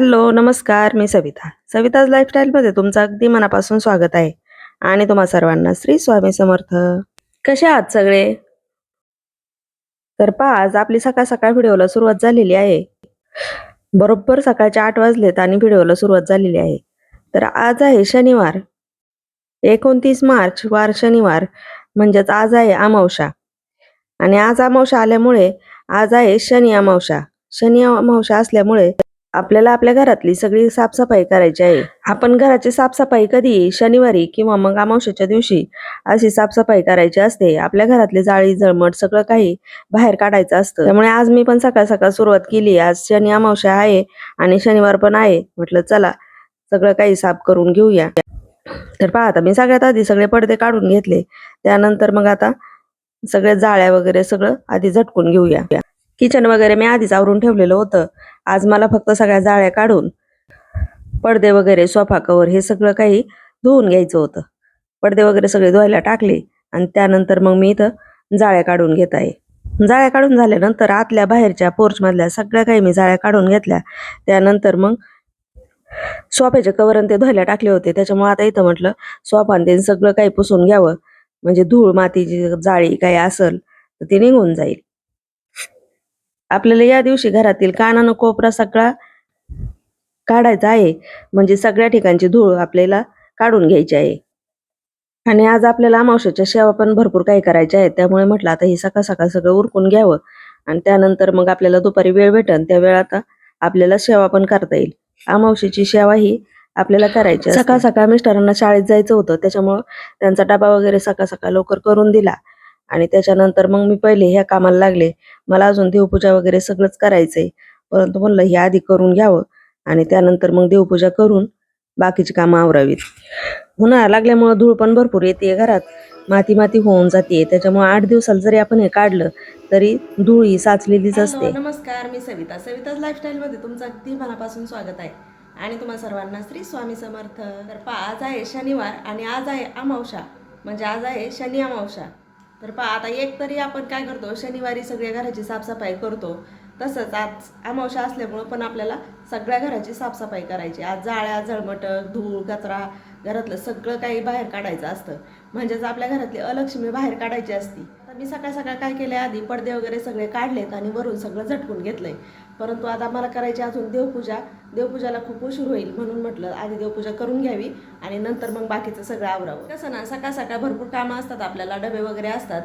Hello नमस्कार मी सविता. सविताज लाईफस्टाईलमध्ये तुमचं अगदी मनापासून स्वागत आहे. आणि तुम्हा सर्वांना श्री स्वामी समर्थ. कसे आहात सगळे? तर पहा आज आपली सकाळ सकाळ व्हिडिओला सुरुवात झालेली आहे. बरोबर सकाळचे आठ वाजलेत आणि व्हिडिओला सुरुवात झालेली आहे. तर आज आहे शनिवार एकोणतीस मार्च वार शनिवार म्हणजेच आज आहे अमावशा आणि आज अमावशा आल्यामुळे आज आहे शनी अमावस्या. शनी अमावशा असल्यामुळे आपल्याला आपल्या घरातली सगळी साफसफाई करायची आहे. आपण घराची साफसफाई कधी? शनिवारी किंवा मग अमावश्याच्या दिवशी अशी साफसफाई करायची असते. आपल्या घरातली जाळी जळमट सगळं काही बाहेर काढायचं असतं. त्यामुळे आज मी पण सकाळ सकाळ सुरुवात केली. आज शनी अमावश्या आहे आणि शनिवार पण आहे. म्हटलं चला सगळं काही साफ करून घेऊया. तर पहा आता मी सगळ्यात आधी सगळे पडदे काढून घेतले. त्यानंतर मग आता सगळ्या जाळ्या वगैरे सगळं आधी झटकून घेऊया. किचन वगैरे मी आधीच आवरून ठेवलेलं होतं. आज मला फक्त सगळ्या जाळ्या काढून पडदे वगैरे सोफा कवर हे सगळं काही धुवून घ्यायचं होतं. पडदे वगैरे सगळे धुवायला टाकले आणि त्यानंतर मग मी इथं जाळ्या काढून घेत आहे. जाळ्या काढून झाल्यानंतर आतल्या बाहेरच्या पोर्च मधल्या सगळ्या काही मी जाळ्या काढून घेतल्या. त्यानंतर मग सोफ्याचे कवर आणि ते धुवायला टाकले होते. त्याच्यामुळे आता इथं म्हटलं सोफा ते सगळं काही पुसून घ्यावं. म्हणजे धूळ मातीची जाळी काही असेल तर ती निघून जाईल. आपल्याला या दिवशी घरातील कानानं कोपरा सगळा काढायचा आहे. म्हणजे सगळ्या ठिकाणची धूळ आपल्याला काढून घ्यायची आहे. आणि आज आपल्याला अमावश्याच्या सेवा पण भरपूर काही करायच्या आहेत. त्यामुळे म्हटलं आता हे सकाळ सकाळ सगळं उरकून घ्यावं. आणि त्यानंतर मग आपल्याला दुपारी वेळ भेटन त्या वेळात आपल्याला सेवा पण करता येईल. अमावश्याची सेवा ही आपल्याला करायची सकाळ सकाळ मिस्टरांना शाळेत जायचं होतं. त्याच्यामुळं त्यांचा डबा वगैरे सकाळ सकाळ लवकर करून दिला. आणि त्याच्यानंतर मग मी पहिले ह्या कामाला लागले. मला अजून देवपूजा वगैरे सगळंच करायचंय. परंतु म्हणलं हे आधी करून घ्यावं. आणि त्यानंतर मग देवपूजा करून बाकीची कामं आवरावीत. उन्हाळा लागल्यामुळं धूळ पण भरपूर येते घरात. माती माती होऊन जाते. त्याच्यामुळे आठ दिवसाला जरी आपण हे काढलं तरी धूळ ही साचलेलीच असते. नमस्कार. मी सविता. सविताज लाईफस्टाईल मध्ये तुमचं अगदी मनापासून स्वागत आहे. आणि तुम्हा सर्वांना श्री स्वामी समर्थ. तर आज आहे शनिवार आणि आज आहे अमावस्या. म्हणजे आज आहे शनी अमावस्या. तर पहा आता एक तरी आपण काय करतो शनिवारी सगळ्या घराची साफसफाई करतो. तसंच आज अमावश्या असल्यामुळं पण आपल्याला सगळ्या घराची साफसफाई करायची. आज जाळ्या झळमटक धूळ कचरा घरातलं सगळं काही बाहेर काढायचं असतं. म्हणजेच आपल्या घरातली अलक्ष्मी बाहेर काढायची असती. तर मी सकाळ सकाळ काय केलं आधी पडदे वगैरे सगळे काढलेत आणि वरून सगळं झटकून घेतलंय. परंतु आता मला करायची अजून देवपूजा. देवपूजाला खूप उशीर होईल म्हणून म्हटलं आधी देवपूजा करून घ्यावी आणि नंतर मग बाकीचं सगळं आवरावं. कसं ना सकाळ सकाळ भरपूर कामं असतात आपल्याला डबे वगैरे असतात.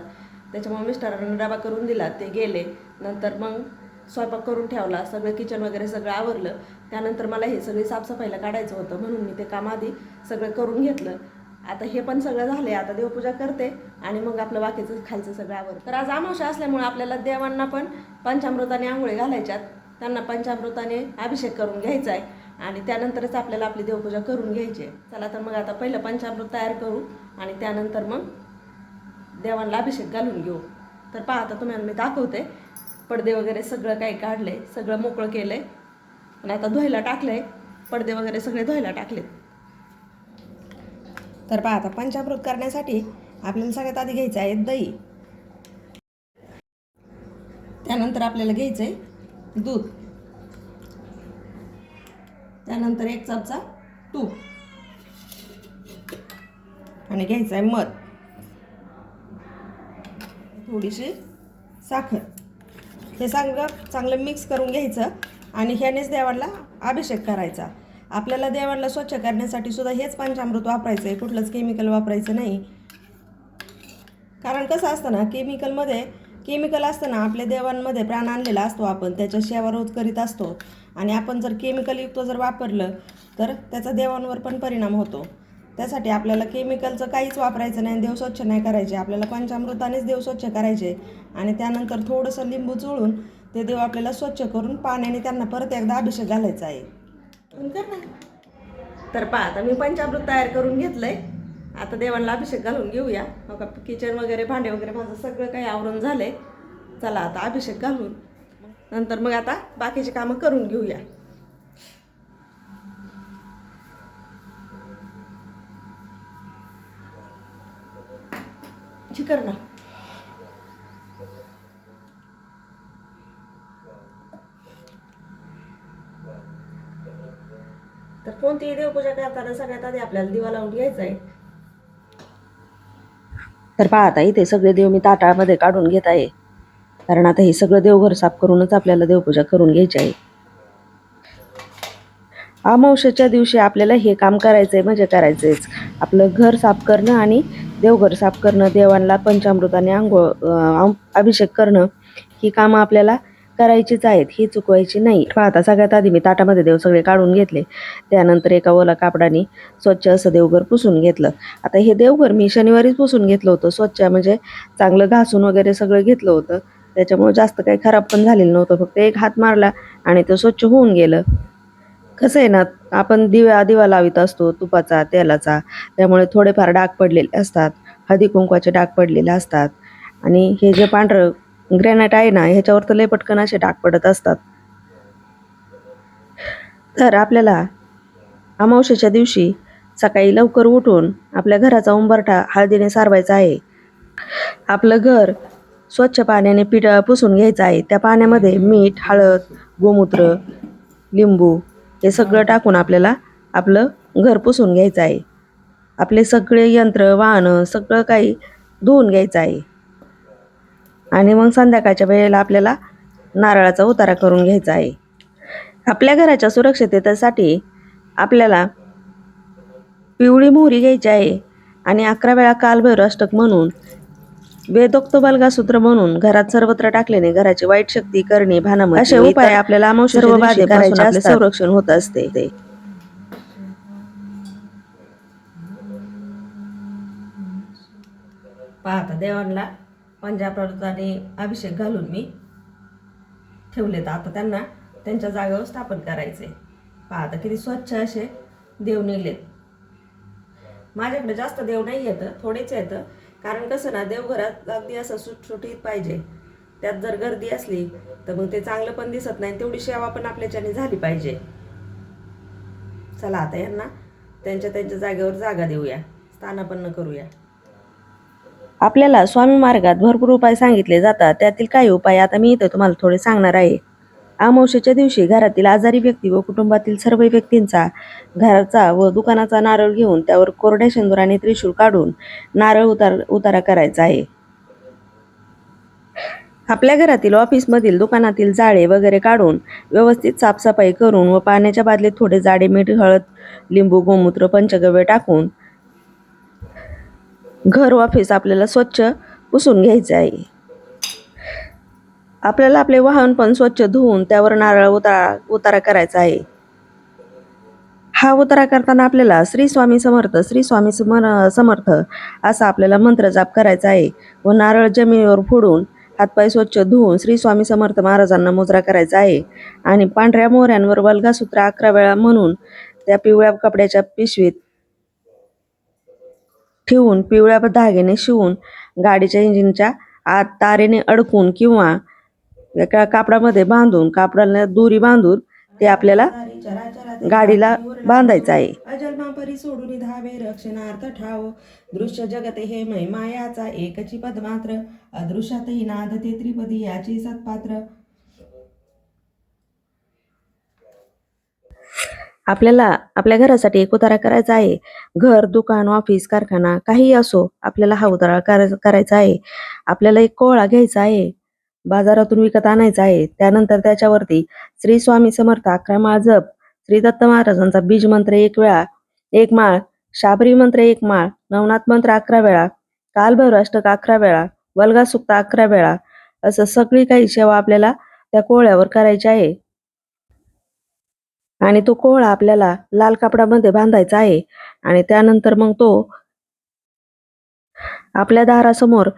त्याच्यामुळे मिस्टरांना डबा करून दिला ते गेले. नंतर मग स्वयंपाक करून ठेवला सगळं किचन वगैरे सगळं आवरलं. त्यानंतर मला हे सगळी साफसफाईला काढायचं होतं म्हणून मी ते काम आधी सगळं करून घेतलं. आता हे पण सगळं झाले आता देवपूजा करते आणि मग आपलं बाकीचं खालचं सगळं आवरतं तर आज अमावस्या असल्यामुळे आपल्याला देवांना पण पंचामृताने आंघोळी घालायच्यात. त्यांना पंचामृताने अभिषेक करून घ्यायचा आहे आणि त्यानंतरच आपल्याला आपली देवपूजा करून घ्यायची आहे चला तर मग आता पहिलं पंचामृत तयार करू आणि त्यानंतर मग देवांना अभिषेक घालून घेऊ. तर पहा आता तुम्हाला मी दाखवते. पडदे वगैरे सगळं काही काढले सगळं मोकळं केलंय. आणि आता धुवायला टाकलंय. पडदे वगैरे सगळे धुवायला टाकलेत. तर पहा आता पंचामृत करण्यासाठी आपल्याला सगळ्यात आधी घ्यायचं आहे दही. त्यानंतर आपल्याला घ्यायचं आहे दूध. त्यानंतर एक चमचा तूप. आणि घ्यायचं आहे मध. थोडीशी साखर. हे सगळं चांगलं मिक्स करून घ्यायचं आणि ह्यानेच देवाला अभिषेक करायचा. आपल्याला देवाला स्वच्छ करण्यासाठी सुद्धा हेच पंचामृत वापरायचं आहे कुठलंच केमिकल वापरायचं नाही. कारण कसं असतं ना केमिकलमध्ये केमिकल असतं ना आपल्या देवांमध्ये प्राण आणलेला असतो आपण त्याच्या सेवा रोज करीत असतो. आणि आपण जर केमिकलयुक्त जर वापरलं तर त्याचा देवांवर पण परिणाम होतो. त्यासाठी आपल्याला केमिकलचं काहीच वापरायचं नाही देव स्वच्छ नाही करायचे. आपल्याला पंचामृतानेच देव स्वच्छ करायचे. आणि त्यानंतर थोडंसं लिंबू चोळून ते देव आपल्याला स्वच्छ करून पाण्याने त्यांना परत एकदा अभिषेक घालायचा आहे. ना. तर पहा आता मी पंचामृत तयार करून घेतलं आहे आता देवांना अभिषेक घालून घेऊया. हो मग किचन वगैरे भांडे वगैरे माझं सगळं काही आवरून झालंय. चला आता अभिषेक घालून. नंतर मग आता बाकीची कामं करून घेऊया. कर ना. तर कोणतीही देवपूजा करताना सगळ्यात आधी आपल्याला दिवा लावून घ्यायचा आहे. तर पाहता इथे सगळे देव मी ताटाळमध्ये काढून घेत आहे. कारण आता हे सगळं देवघर साफ करूनच आपल्याला देवपूजा करून घ्यायची आहे. अमावश्याच्या दिवशी आपल्याला हे काम करायचंय म्हणजे करायचंच आपलं घर साफ करणं आणि देवघर साफ करणं देवांना पंचामृताने आंघोळ अभिषेक करणं ही कामं आपल्याला करायचीच आहेत ही चुकवायची नाही. पाहता सगळ्यात आधी मी ताटामध्ये देव सगळे काढून घेतले. त्यानंतर एका ओला कापडाने स्वच्छ असं देवघर पुसून घेतलं. आता हे देवघर मी शनिवारीच पुसून घेतलं होतं. स्वच्छ म्हणजे चांगलं घासून वगैरे सगळं घेतलं होतं. त्याच्यामुळे जास्त काही खराब पण झालेलं नव्हतं. फक्त एक हात मारला आणि ते स्वच्छ होऊन गेलं. कसं आहे ना आपण दिवा दिवा लावित असतो तुपाचा तेलाचा. त्यामुळे थोडेफार डाग पडलेले असतात. हळदी कुंकवाचे डाग पडलेले असतात. आणि हे जे पांढरं ग्रॅनाइट आहे ना ह्याच्यावर तर लय पटकन असे डाग पडत असतात. तर आपल्याला अमावशेच्या दिवशी सकाळी लवकर उठून आपल्या घराचा उंबरठा हळदीने सारवायचा आहे. आपलं घर स्वच्छ पाण्याने पीठ पुसून घ्यायचं आहे. त्या पाण्यामध्ये मीठ हळद गोमूत्र लिंबू हे सगळं टाकून आपल्याला आपलं घर पुसून घ्यायचं आहे. आपले सगळे यंत्र वाहनं सगळं काही धुवून घ्यायचं आहे. आणि मग संध्याकाळच्या वेळेला आपल्याला नारळाचा उतारा करून घ्यायचा आहे. आपल्या घराच्या सुरक्षिततेसाठी आपल्याला पिवळी मोहरी घ्यायची आहे आणि अकरा वेळा कालभैर अष्टक म्हणून वेदोक्त बलगासूत्र म्हणून घरात सर्वत्र टाकल्याने घराची वाईट शक्ती करणे भानामध्ये असे उपाय आपल्याला सर्व बाधेपासून आपले संरक्षण होत असते. ते पाहता देवांना. पंजाप्रताने अभिषेक घालून मी ठेवलेत. आता त्यांना त्यांच्या जागेवर स्थापन करायचे पाहता किती स्वच्छ असे देव नेलेत. माझ्याकडे जास्त देव नाही येतं थोडेच येतं कारण कसं ना देवघरात अगदी असं सुटसुटीत पाहिजे. त्यात जर गर्दी असली तर मग ते चांगलं पण दिसत नाही तेवढी सेवा पण आपल्याच्याने झाली पाहिजे. चला आता यांना त्यांच्या त्यांच्या जागेवर जागा देऊया. स्थानापन्न करूया. आपल्याला स्वामी मार्गात भरपूर उपाय सांगितले जातात. त्यातील काही उपाय आता मी इथं तुम्हाला थोडे सांगणार आहे. अमावस्येच्या दिवशी घरातील आजारी व्यक्ती व कुटुंबातील सर्व व्यक्तींचा घराचा व दुकानाचा नारळ घेऊन त्यावर कोरड्या शेंदुराने त्रिशूळ काढून नारळ उतार उतारा करायचा आहे. आपल्या घरातील ऑफिसमधील दुकानातील जाळे वगैरे काढून व्यवस्थित साफसफाई करून व पाण्याच्या बादलीत थोडे जाडे मीठ हळद लिंबू गोमूत्र पंचगव्य टाकून घर ऑफिस आपल्याला स्वच्छ पुसून घ्यायचं आहे. आपल्याला आपले वाहन पण स्वच्छ धुवून त्यावर नारळ उतारा उतारा करायचा आहे. हा उतारा करताना आपल्याला श्री स्वामी समर्थ श्री स्वामी समर समर्थ असा आपल्याला मंत्र जाप करायचा आहे व नारळ जमिनीवर फोडून हातपाय स्वच्छ धुवून श्री स्वामी समर्थ महाराजांना मुजरा करायचा आहे. आणि पांढऱ्या मोहऱ्यांवर वल्गासूत्र अकरा वेळा म्हणून त्या पिवळ्या कपड्याच्या पिशवीत ठेवून पिवळ्या धाग्याने शिवून गाडीच्या इंजिनच्या आत तारेने अडकून किंवा एका कापडामध्ये बांधून कापडाला दोरी बांधून ते आपल्याला गाडीला बांधायचं आहे. अजन्मा परी सोडून धावे रक्षणार्थ ठाव. दृश्य जगते हे मै एकची पद मात्र अदृश्यातही नाद ते त्रिपदी याची सत्पात्र. आपल्याला आपल्या घरासाठी एक उतारा करायचा आहे. घर दुकान ऑफिस कारखाना काहीही असो आपल्याला हा उतारा करायचा आहे. आपल्याला एक कोळा घ्यायचा आहे. बाजारातून विकत आणायचा आहे. त्यानंतर त्याच्यावरती श्री स्वामी समर्थ अकरा माळ जप श्री दत्त महाराजांचा बीज मंत्र एक वेळा एक माळ शाबरी मंत्र एक माळ नवनाथ मंत्र अकरा वेळा कालभैराष्टक अकरा वेळा वल्गा सुक्त अकरा वेळा असं सगळी काही सेवा आपल्याला त्या कोळ्यावर करायची आहे. आणि तो कोहळा आपल्याला लाल कापडामध्ये बांधायचा आहे. आणि त्यानंतर मग तो आपल्या दारासमोर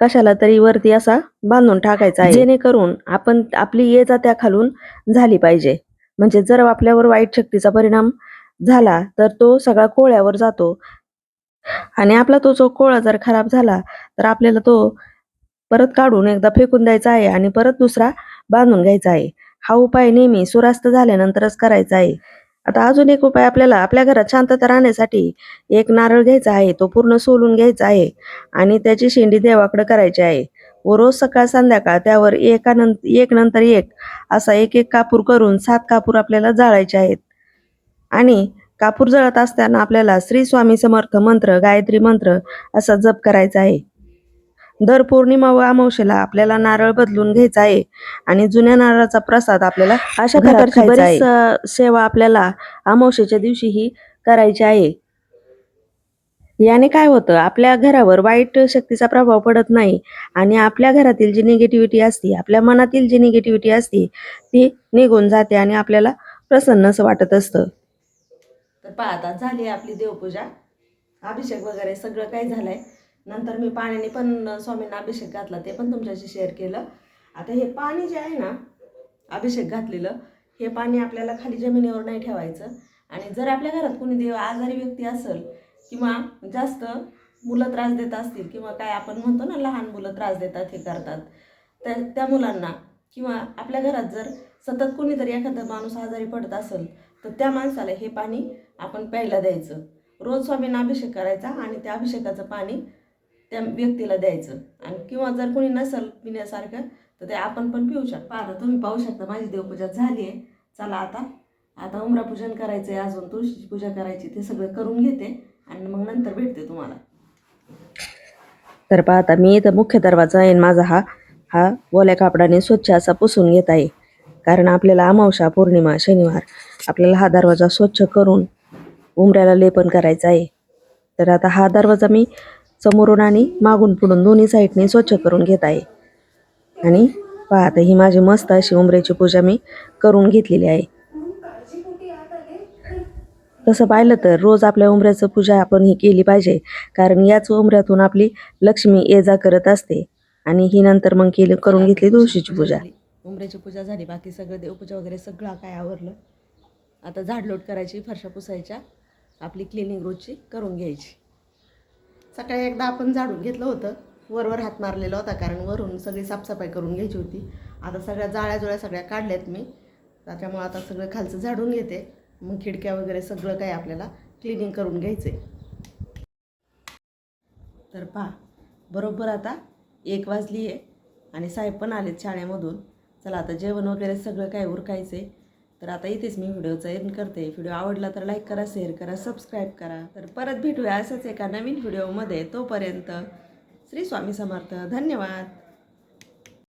कशाला तरी वरती असा बांधून टाकायचा आहे. जेणेकरून आपण आपली ये जा त्या खालून झाली पाहिजे. म्हणजे जर आपल्यावर वाईट शक्तीचा परिणाम झाला तर तो सगळा कोळ्यावर जातो. आणि आपला तो जो कोळा जर खराब झाला तर आपल्याला तो परत काढून एकदा फेकून द्यायचा आहे आणि परत दुसरा बांधून घ्यायचा आहे. हा उपाय नेहमी सूर्यास्त झाल्यानंतरच करायचा आहे. आता अजून एक उपाय आपल्याला आपल्या घरात शांतता राहण्यासाठी एक नारळ घ्यायचा आहे तो पूर्ण सोलून घ्यायचा आहे आणि त्याची शेंडी देवाकडे करायची आहे. व रोज सकाळ संध्याकाळ त्यावर एका नंतर एक नंतर एक असा एक एक कापूर करून सात कापूर आपल्याला जाळायचे आहेत. आणि कापूर जळत असताना आपल्याला श्री स्वामी समर्थ मंत्र गायत्री मंत्र असा जप करायचा आहे. दर पौर्णिमा व अमावस्येला आपल्याला नारळ बदलून घ्यायचा आहे आणि जुन्या नारळाचा प्रसाद आपल्याला अशा प्रकारची खायचा बरीच सेवा आपल्याला अमावस्येच्या दिवशीही करायची आहे. याने काय होतं? आपल्या घरावर वाईट शक्तीचा प्रभाव पडत नाही आणि आपल्या घरातील जी निगेटिव्हिटी असते आपल्या मनातील जी निगेटिव्हिटी असते ती निघून जाते आणि आपल्याला प्रसन्न असं वाटत असतं. तर पहा आता झाली आपली देवपूजा. अभिषेक वगैरे सगळं काही झालंय. नंतर मी पाण्याने पण स्वामींना अभिषेक घातला ते पण तुमच्याशी शेअर केलं. आता हे पाणी जे आहे ना अभिषेक घातलेलं हे पाणी आपल्याला खाली जमिनीवर नाही ठेवायचं. आणि जर आपल्या घरात कोणी देव आजारी व्यक्ती असेल किंवा जास्त मुलं त्रास देत असतील किंवा काय आपण म्हणतो ना लहान मुलं त्रास देतात हे करतात तर त्या मुलांना किंवा आपल्या घरात जर सतत कोणीतरी एखादा माणूस आजारी पडत असेल तर त्या माणसाला हे पाणी आपण प्यायला द्यायचं. रोज स्वामींना अभिषेक करायचा आणि त्या अभिषेकाचं पाणी त्या व्यक्तीला द्यायचं. आणि किंवा जर कोणी नसेल पिण्यासारखं तर ते आपण पण पिऊ शकतो. आता तुम्ही पाहू शकता माझी देवपूजा झाली आहे. चला आता. आता उमरापूजन करायचं आहे अजून तुळशीची पूजा करायची ते सगळं करून घेते. आणि मग नंतर भेटते तुम्हाला. तर पाहता मी इथं मुख्य दरवाजा आहे आणि माझा हा हा ओल्या कापडाने स्वच्छ असा पुसून घेत आहे. कारण आपल्याला अमावशा पौर्णिमा शनिवार आपल्याला हा दरवाजा स्वच्छ करून उमऱ्याला लेपन करायचं आहे. तर आता हा दरवाजा मी समोरून आणि मागून पुढून दोन्ही साईडने स्वच्छ करून घेत आहे. आणि पाहता ही माझी मस्त अशी उमऱ्याची पूजा मी करून घेतलेली आहे. तसं पाहिलं तर रोज आपल्या उमऱ्याचं पूजा आपण ही केली पाहिजे कारण याच उमऱ्यातून आपली लक्ष्मी ये जा करत असते. आणि ही नंतर मग केली करून घेतली तुळशीची पूजा. उमऱ्याची पूजा झाली बाकी सगळं देवपूजा वगैरे सगळं काय आवरलं. आता झाडलोट करायची फरशा पुसायच्या आपली क्लिनिंग रोजची करून घ्यायची. सकाळी एकदा आपण झाडून घेतलं होतं. वरवर हात मारलेला होता कारण वरून सगळी साफसफाई करून घ्यायची होती. आता सगळ्या जाळ्या जुळ्या सगळ्या काढल्यात मी. त्याच्यामुळं आता सगळं खालचं झाडून घेते. मग खिडक्या वगैरे सगळं काही आपल्याला क्लिनिंग करून घ्यायचं आहे तर पहा बरोबर आता एक वाजली आहे आणि साहेब पण आलेत शाळेमधून. चला आता जेवण वगैरे सगळं काय उरकायचं आहे तर आता इथेच मी व्हिडिओचा एंड करते. व्हिडिओ आवडला तर लाईक करा शेअर करा सबस्क्राईब करा. तर परत भेटूया असंच एका नवीन व्हिडिओमध्ये तोपर्यंत श्री स्वामी समर्थ. धन्यवाद.